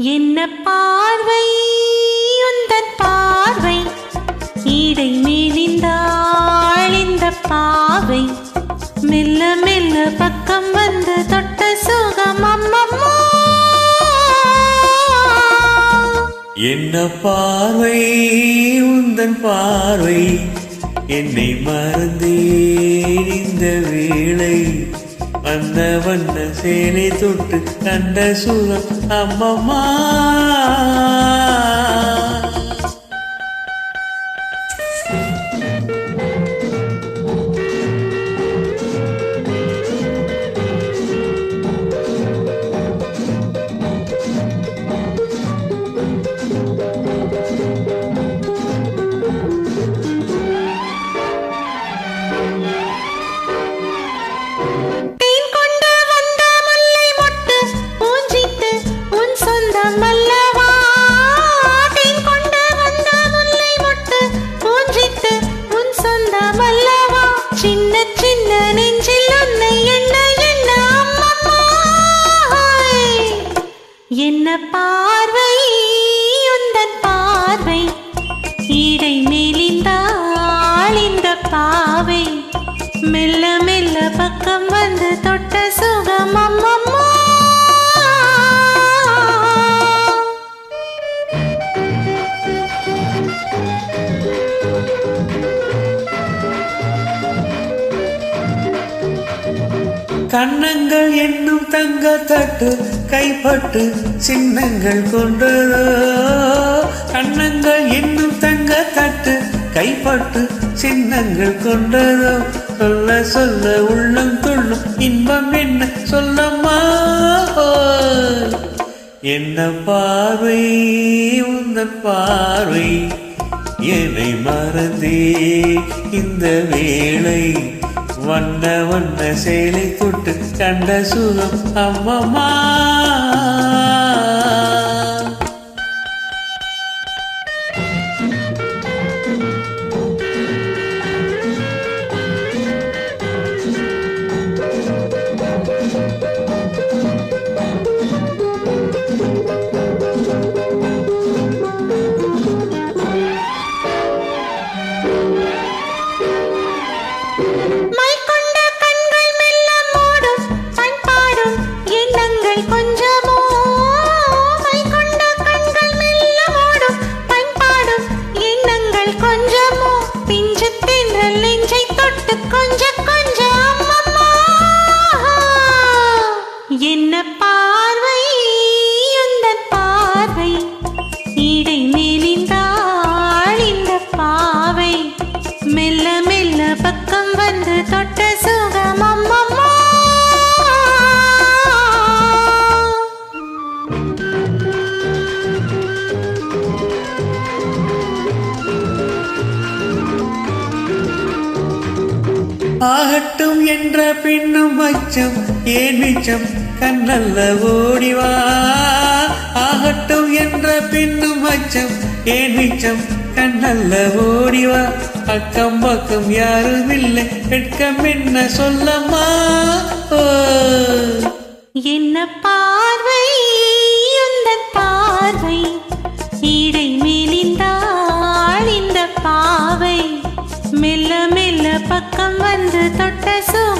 என்ன பார்வை? உந்தன் பார்வை. இடை மேலிந்தாள் இந்த பாவை. மெல்ல மெல்ல பக்கம் வந்து தொட்ட சுகம் அம்மம்மா. என்ன பார்வை? உந்தன் பார்வை. என்னை மறந்தே வந்த வண்ண சேனை தொட்டு கண்ட சூழம் அம்மம்மா. என்ன பார்வை உந்தன் பார்வை. இடை மேலிந்தாள் இந்த பாவை. மெல்ல மெல்ல பக்கம் வந்து தொட்ட சுகம் அம்மம்மா. கண்ணங்கள் என்னும் தங்க தட்டு கைப்பட்டு சின்னங்கள் கொண்டதோ? கண்ணங்கள் என்னும் தங்க தட்டு கைப்பட்டு சின்னங்கள் கொண்டதோ? சொல்ல சொல்ல உள்ளம் துள்ளும் இன்பம் என்ன சொல்லம்மா? என்ன பார்வை? உந்தன் பார்வை. என்னை மறந்தே இந்த வேளை. வண்ண வண்ண சேலை தொட்டு கண்ட சுகம் அம்மம்மா. என்ன பார்வை? அந்த பார்வை இடை மேலிந்தாள் இந்த பாவை. மெல்ல மெல்ல பக்கம் வந்து தொட்ட சுகம் அம்மம்மா. ஆகட்டும் என்ற பின்னும் அச்சம் ஏன் மிச்சம்? கண்ணல்ல ஓடிவா ஆகட்டும் என்ற பின்னும் அச்சம் ஏன் மிச்சம்? கண்ணல்ல ஓடிவா அக்கம் பக்கம் யாரும் இல்லை. வெட்கம் என்ன சொல்லம்மா? என்ன பார்வை? அந்த பார்வை. இடை மேலிந்தாள் இந்த பாவை. மெல்ல மெல்ல பக்கம் வந்து தொட்ட சோ